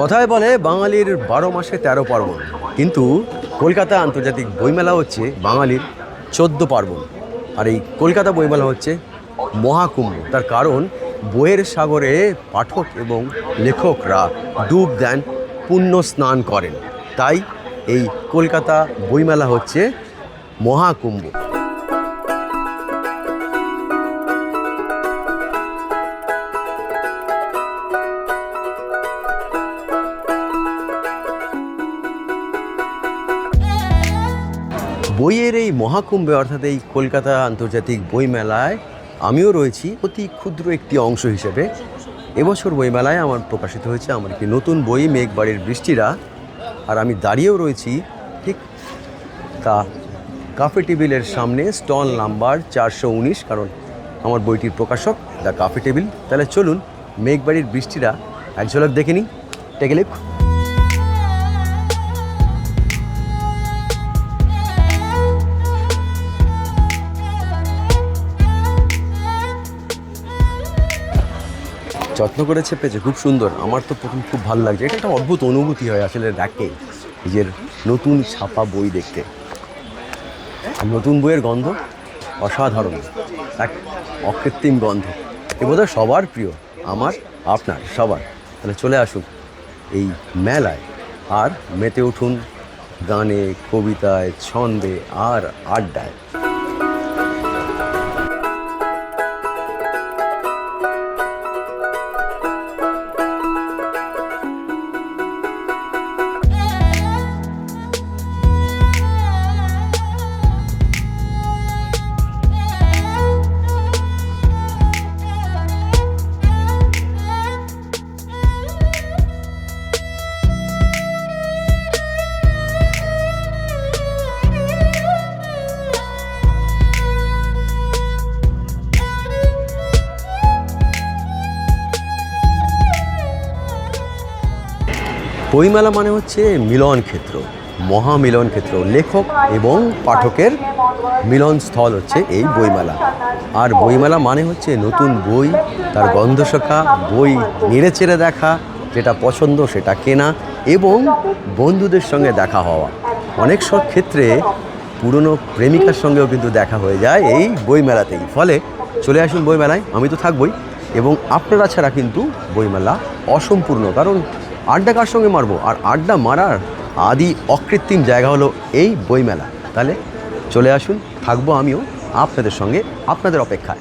কথায় বলে বাঙালির বারো মাসে তেরো পার্বণ। কিন্তু কলকাতা আন্তর্জাতিক বইমেলা হচ্ছে বাঙালির চোদ্দ পার্বণ। আর এই কলকাতা বইমেলা হচ্ছে মহাকুম্ভ। তার কারণ, বইয়ের সাগরে পাঠক এবং লেখকরা ডুব দেন, পুণ্য স্নান করেন। তাই এই কলকাতা বইমেলা হচ্ছে মহাকুম্ভ। বইয়ের এই মহাকুম্ভে, অর্থাৎ এই কলকাতা আন্তর্জাতিক বইমেলায়, আমিও রয়েছি। অতি ক্ষুদ্র একটি অংশ হিসেবে। এবছর বইমেলায় আমার প্রকাশিত হয়েছে আমার একটি নতুন বই, মেঘবাড়ির বৃষ্টিরা। আর আমি দাঁড়িয়েও রয়েছি ঠিক তা কাফে টেবিলের সামনে স্টল নাম্বার চারশো উনিশ, কারণ আমার বইটির প্রকাশক দ্য কাফে টেবিল তাহলে চলুন, মেঘবাড়ির বৃষ্টিরা, এক ঝলক দেখে নিই। টেকেলিপ যত্ন করে চেপেছে খুব সুন্দর। আমার তো প্রথম খুব ভালো লাগছে। এটা একটা অদ্ভুত অনুভূতি হয় আসলে দেখে নিজের নতুন ছাপা বই দেখতে। নতুন বইয়ের গন্ধ অসাধারণ, এক অকৃত্রিম গন্ধ। এ বোধহয় সবার প্রিয়, আমার, আপনার, সবার। তাহলে চলে আসুন এই মেলায়। আর মেতে উঠুন গানে, কবিতায়, ছন্দে, আর আড্ডায়। বইমেলা মানে হচ্ছে মিলন ক্ষেত্র, মহামিলন ক্ষেত্র, লেখক এবং পাঠকের মিলন স্থল হচ্ছে এই বইমেলা। আর বইমেলা মানে হচ্ছে নতুন বই, তার গন্ধ শেখা, বই নেড়ে চেড়ে দেখা, যেটা পছন্দ সেটা কেনা এবং বন্ধুদের সঙ্গে দেখা হওয়া। অনেক সব ক্ষেত্রে পুরনো প্রেমিকার সঙ্গেও কিন্তু দেখা হয়ে যায় এই বইমেলাতেই। ফলে চলে আসুন বইমেলায়, আমি তো থাকবই এবং আপনারা ছাড়া কিন্তু বইমেলা অসম্পূর্ণ, কারণ আড্ডা কার সঙ্গে মারবো? আর আড্ডা মারার আদি অকৃত্রিম জায়গা হলো এই বইমেলা। তাহলে চলে আসুন, থাকব আমিও আপনাদের সঙ্গে, আপনাদের অপেক্ষায়।